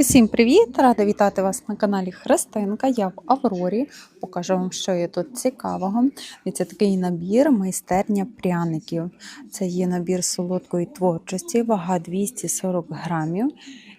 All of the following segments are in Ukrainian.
Усім привіт! Рада вітати вас на каналі Христинка. Я в Аврорі. Покажу вам, що є тут цікавого. Це такий набір майстерня пряників. Це є набір солодкої творчості, вага 240 грамів.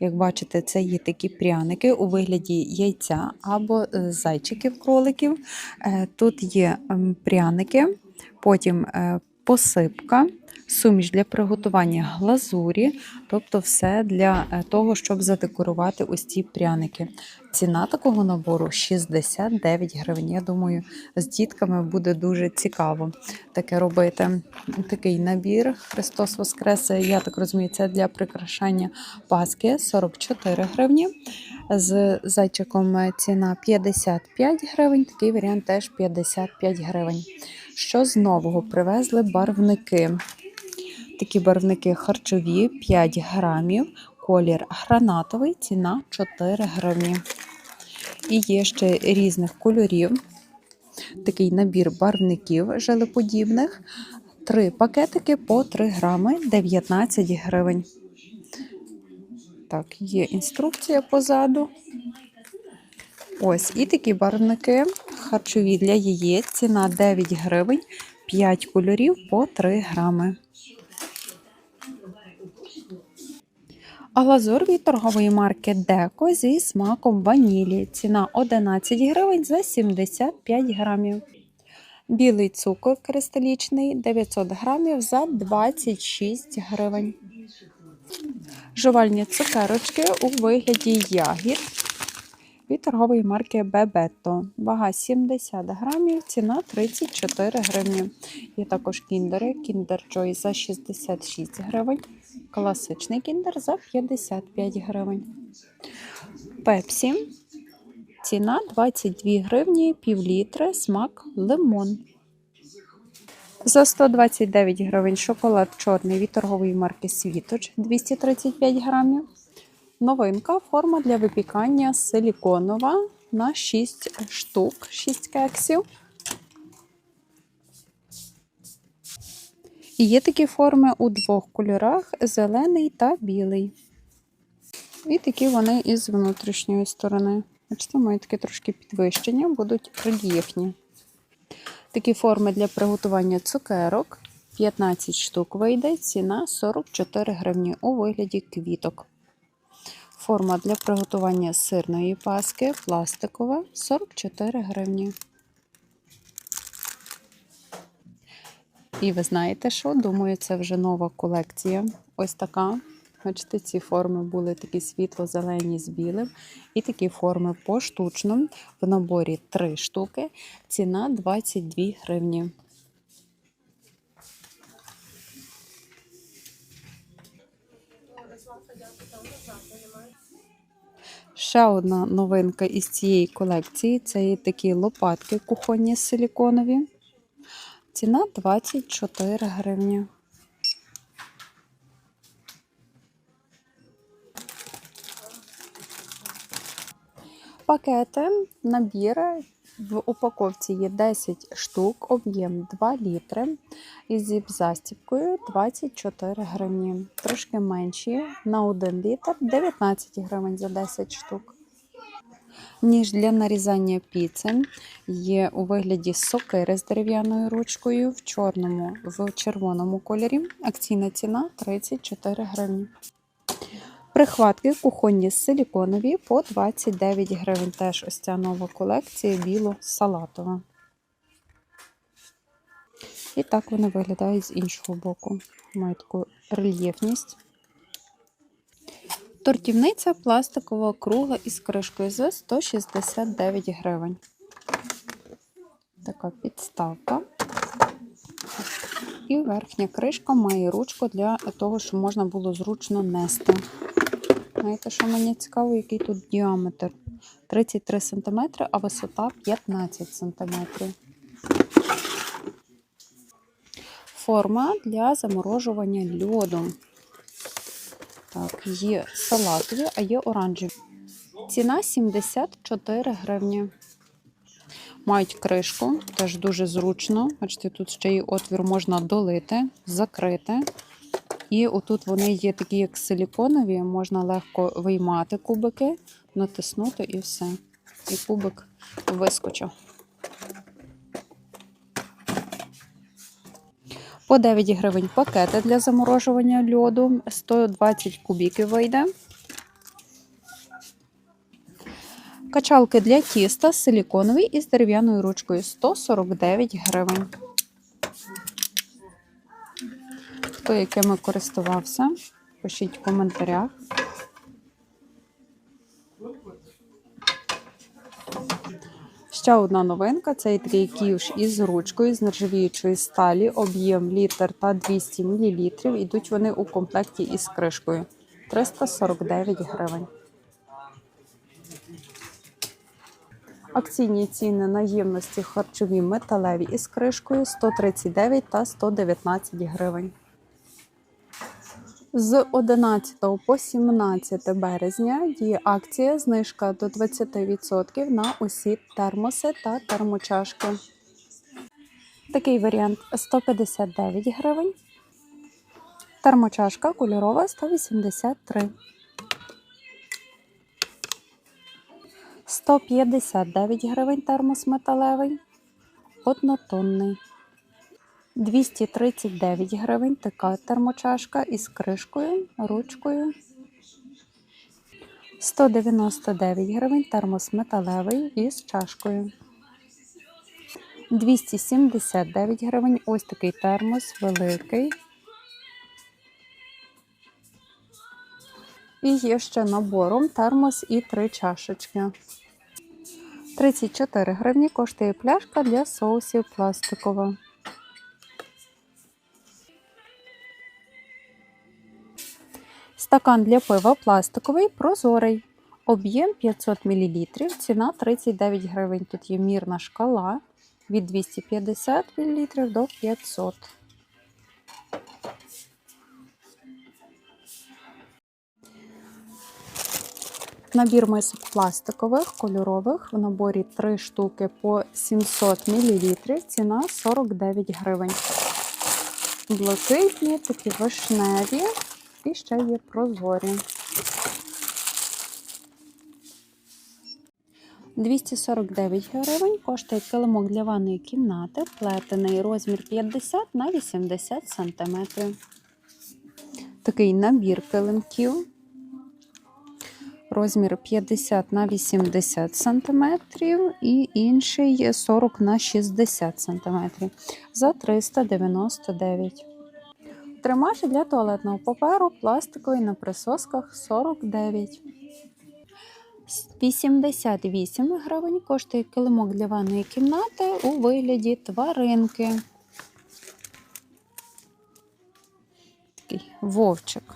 Як бачите, це є такі пряники у вигляді яйця або е, зайчиків, кроликів. Е, Тут є ем, пряники, потім е, посипка, суміш для приготування глазурі, тобто все для е, того, щоб задекорувати ось ці пряники. Ціна такого набору 69 гривень. Я думаю, з дітками буде дуже цікаво таке робити. Такий набір Христос Воскресе. Я так розумію, це для прикрашання Пасхи 44 гривні. З зайчиком ціна 55 гривень. Такий варіант теж 55 гривень. Що з нового привезли барвники? Такі барвники харчові 5 грамів, колір гранатовий, ціна 4 гривні. І є ще різних кольорів. Такий набір барвників желеподібних. Три пакетики по 3 грами 19 гривень. Так, є інструкція позаду. Ось і такі барвники харчові для яєць. Ціна 9 гривень, 5 кольорів по 3 грами. Глазур від торгової марки Деко зі смаком ванілі. Ціна 11 гривень за 75 грамів. Білий цукор кристалічний 900 грамів за 26 гривень. Жувальні цукерочки у вигляді ягід від торгової марки Бебетто. Вага 70 грамів, ціна 34 гривні. Є також кіндери, кіндер Joy за 66 гривень, класичний кіндер за 55 гривень. Пепсі. Ціна 22 гривні, пів літри, смак лимон. За 129 гривень шоколад чорний від торгової марки Світоч 235 грамів. Новинка форма для випікання силіконова на 6 штук, 6 кексів. І є такі форми у двох кольорах: зелений та білий. І такі вони із внутрішньої сторони. Бачите, мають таке трошки підвищення, будуть рельєфні. Такі форми для приготування цукерок. 15 штук вийде, ціна 44 гривні у вигляді квіток. Форма для приготування сирної паски пластикова 44 гривні. І ви знаєте що? Думаю, це вже нова колекція. Ось така. Бачите, ці форми були такі світло-зелені з білим. І такі форми поштучно. В наборі 3 штуки. Ціна 22 гривні. Ще одна новинка із цієї колекції це є такі лопатки кухонні силіконові. Ціна 24 гривні. Пакети, набіри. В упаковці є 10 штук, об'єм 2 літри. Із зіп-застіпкою 24 гривні. Трошки менші на 1 літр 19 гривень за 10 штук. Ніж для нарізання піци є у вигляді сокири з дерев'яною ручкою в чорному, в червоному кольорі. Акційна ціна 34 гривні. Прихватки кухонні силіконові по 29 гривень. Теж ось ця нова колекція біло-салатова. І так вони виглядають з іншого боку. Мають таку рельєфність. Тортівниця пластикова кругла із кришкою за 169 гривень. Така підставка. І верхня кришка має ручку для того, щоб можна було зручно нести. Знаєте, що мені цікаво, який тут діаметр? 33 см, а висота 15 см. Форма для заморожування льоду. Так, є салатові, а є оранжеві. Ціна 74 гривні. Мають кришку, теж дуже зручно. Бачите, тут ще й отвір можна долити, закрити. І отут вони є такі, як силіконові, можна легко виймати кубики, натиснути і все. І кубик вискочив. По 9 гривень пакети для заморожування льоду. 120 кубіків вийде. Качалки для тіста силіконові із дерев'яною ручкою 149 гривень. Хто якими користувався, пишіть в коментарях. Ще одна новинка це такий ківш із ручкою з нержавіючої сталі, об'єм літр та 200 мл. Ідуть вони у комплекті із кришкою 349 гривень. Акційні ціни на ємності харчові металеві із кришкою 139 та 119 гривень. З 11 по 17 березня діє акція знижка до 20% на усі термоси та термочашки. Такий варіант 159 гривень. Термочашка кольорова 183. 159 гривень термос металевий, однотонний. 239 гривень така термочашка із кришкою, ручкою. 199 гривень термос металевий із чашкою. 279 гривень ось такий термос великий. І є ще набором термос і три чашечки. 34 гривні коштує пляшка для соусів пластикова. Стакан для пива пластиковий, прозорий. Об'єм 500 мл, ціна 39 гривень. Тут є мірна шкала від 250 мл до 500 Набір мисок пластикових, кольорових. В наборі 3 штуки по 700 мл. Ціна 49 гривень. Блакитні, такі вишневі і ще є прозорі. 249 гривень коштує килимок для ванної кімнати, плетений розмір 50 на 80 см. Такий набір килимків. Розмір 50 на 80 см і інший 40 на 60 см за 399 Тримач для туалетного паперу пластиковий на присосках 49. 88 гривень коштує килимок для ванної кімнати у вигляді тваринки. Такий вовчик.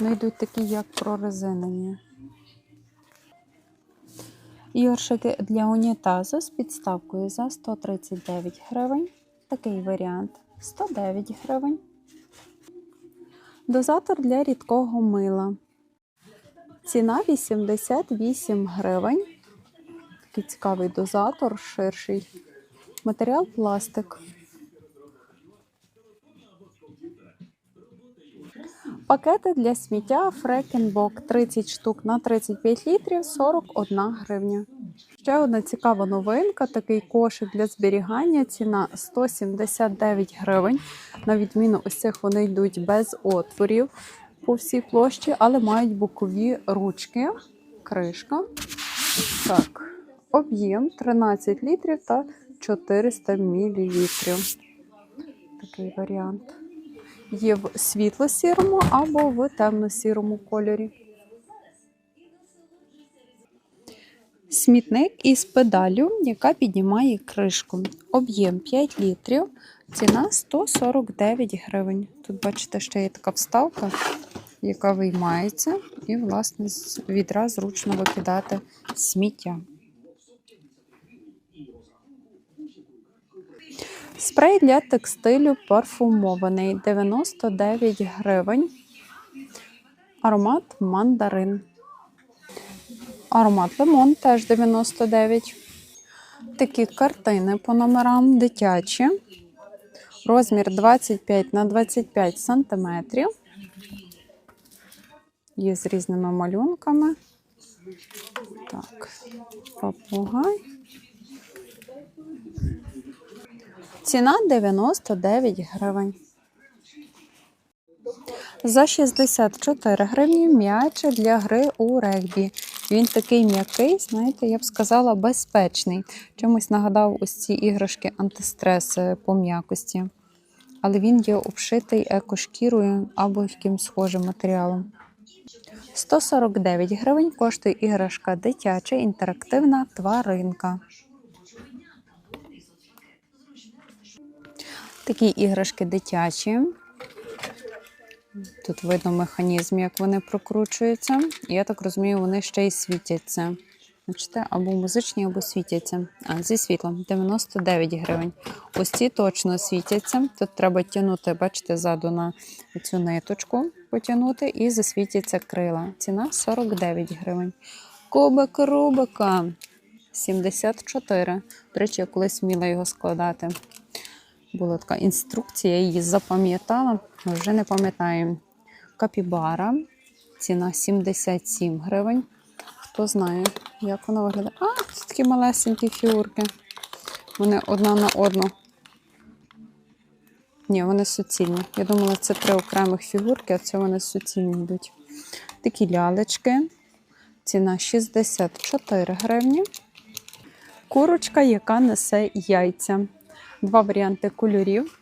Ну, йдуть такі, як прорезинені. Йоршики для унітазу з підставкою за 139 гривень. Такий варіант 109 гривень. Дозатор для рідкого мила. Ціна 88 гривень. Такий цікавий дозатор, ширший. Матеріал пластик. Пакети для сміття Фрекенбок 30 штук на 35 літрів 41 гривня. Ще одна цікава новинка: такий кошик для зберігання. Ціна 179 гривень. На відміну ось цих вони йдуть без отворів по всій площі, але мають бокові ручки. Кришка. Так, об'єм 13 літрів та 400 мілілітрів. Такий варіант є в світло-сірому або в темно-сірому кольорі. Смітник із педалю, яка піднімає кришку. Об'єм 5 літрів, ціна 149 гривень. Тут, бачите, ще є така вставка, яка виймається, і, власне, з відра зручно викидати сміття. Спрей для текстилю парфумований 99 гривень. Аромат мандарин. Аромат лимон теж 99. Такі картини по номерам дитячі. Розмір 25 на 25 сантиметрів. Є з різними малюнками. Так, попугай. Ціна 99 гривень. За 64 гривні м'яч для гри у регбі. Він такий м'який, знаєте, я б сказала, безпечний. Чимось нагадав ось ці іграшки антистрес е, по м'якості. Але він є обшитий екошкірою або якимсь схожим матеріалом. 149 гривень коштує іграшка дитяча інтерактивна тваринка. Такі іграшки дитячі. Тут видно механізм, як вони прокручуються. Я так розумію, вони ще й світяться. Бачите, або музичні, або світяться. А, зі світлом 99 гривень. Ось ці точно світяться. Тут треба тягнути, бачите, ззаду на цю ниточку потягнути і засвітяться крила. Ціна 49 гривень. Кубик Рубика 74. До речі, я колись вміла його складати. Була така інструкція, я її запам'ятала, вже не пам'ятаю. Капібара. Ціна 77 гривень. Хто знає, як вона виглядає. А, це такі малесенькі фігурки. Вони одна на одну. Ні, вони суцільні. Я думала, це три окремих фігурки, а це вони суцільні йдуть. Такі лялечки. Ціна 64 гривні. Курочка, яка несе яйця. Два варіанти кольорів.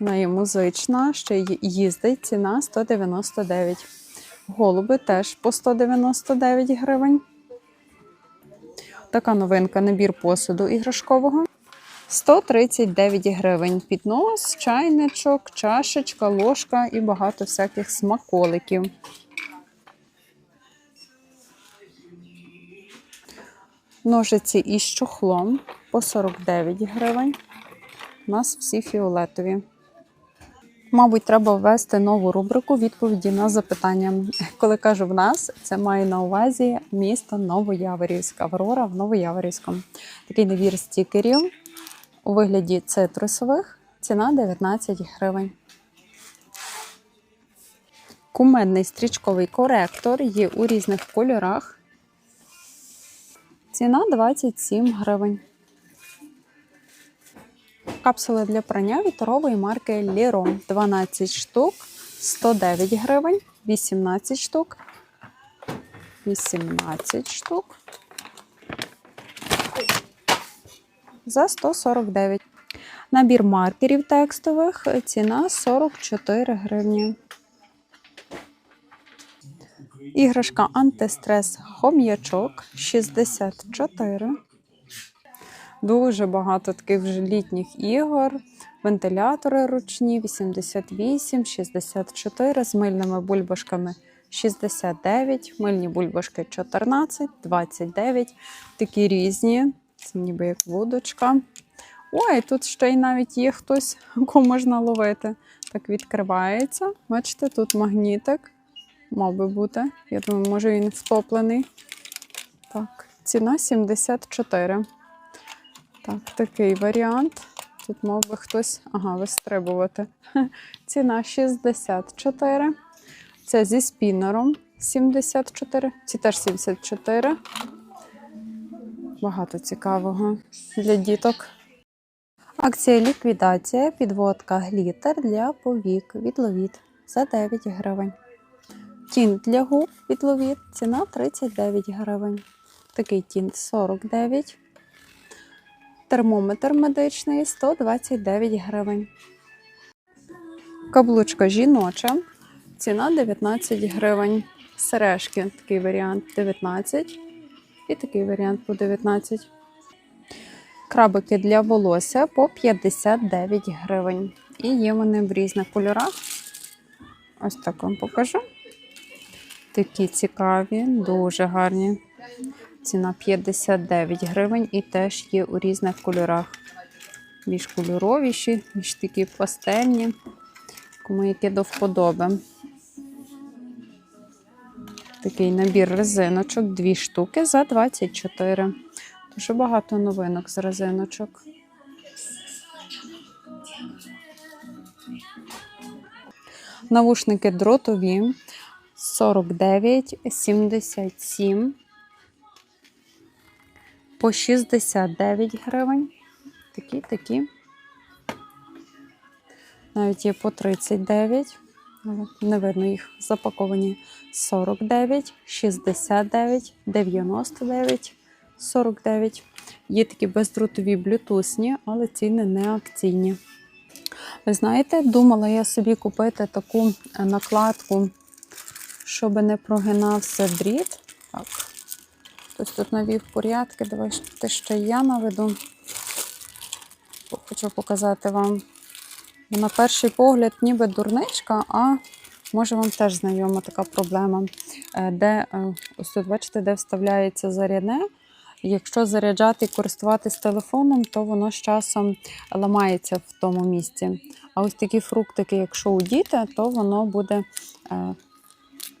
Вона є музична, ще їздить. Ціна 199. Голуби теж по 199 гривень. Така новинка набір посуду іграшкового. 139 гривень. Піднос, чайничок, чашечка, ложка і багато всяких смаколиків. Ножиці із чохлом по 49 гривень. У нас всі фіолетові. Мабуть, треба ввести нову рубрику відповіді на запитання. Коли кажу в нас, це має на увазі місто Новояворівськ, Аврора в Новояворівському. Такий набір стікерів у вигляді цитрусових. Ціна 19 гривень. Кумедний стрічковий коректор є у різних кольорах. Ціна 27 гривень. Капсули для прання віторової марки Liron 12 штук, 109 гривень, 18 штук, 18 штук за 149. Набір маркерів текстових ціна 44 гривні. Іграшка антистрес хом'ячок 64. Дуже багато таких вже літніх ігор. Вентилятори ручні 88, 64 з мильними бульбашками 69, мильні бульбашки 14, 29. Такі різні. Це ніби як вудочка. Ой, тут ще й навіть є хтось, кого можна ловити. Так відкривається. Бачите, тут магнітик. Мав би бути. Я думаю, може він втоплений. Так, ціна 74. Так, такий варіант. Тут мав би хтось ага, вистрибувати. Ціна 64. Це зі спінером 74. Ці теж 74. Багато цікавого для діток. Акція ліквідація, підводка глітер для повік від ловіт за 9 гривень. Тінт для губ від ловіт ціна 39 гривень. Такий тінт 49 Термометр медичний 129 гривень. Каблучка жіноча. Ціна 19 гривень. Сережки, такий варіант 19. І такий варіант по 19. Крабики для волосся по 59 гривень. І є вони в різних кольорах. Ось так вам покажу. Такі цікаві, дуже гарні. Ціна 59 гривень і теж є у різних кольорах. Більш кольоровіші, більш такі пастельні, кому які до вподоби. Такий набір резиночок, дві штуки за 24. Дуже багато новинок з резиночок. Навушники дротові 49,77 по 69 гривень. Такі, такі. Навіть є по 39, не видно їх. Запаковані 49, 69, 99, 49. Є такі бездротові блютусні, але ціни не акційні. Ви знаєте, думала я собі купити таку накладку, щоб не прогинався дріт. Так. Хтось тут навів порядки. Давайте ще я наведу. Хочу показати вам. На перший погляд, ніби дурничка, а може вам теж знайома така проблема, е, де е, ось тут, бачите, де вставляється зарядне. Якщо заряджати і користуватись телефоном, то воно з часом ламається в тому місці. А ось такі фруктики, якщо удіти, то воно буде е,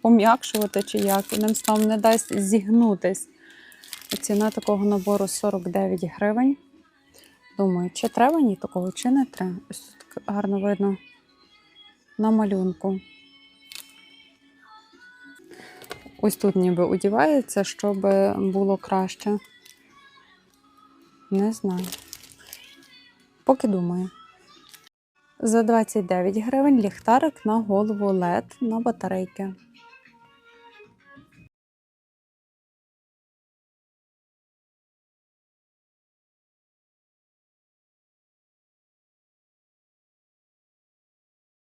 пом'якшувати чи як, і ним там не дасть зігнутись. Ціна такого набору 49 гривень. Думаю, чи треба мені такого, чи не треба. Ось тут гарно видно на малюнку. Ось тут ніби одівається, щоб було краще. Не знаю. Поки думаю. За 29 гривень ліхтарик на голову LED на батарейки.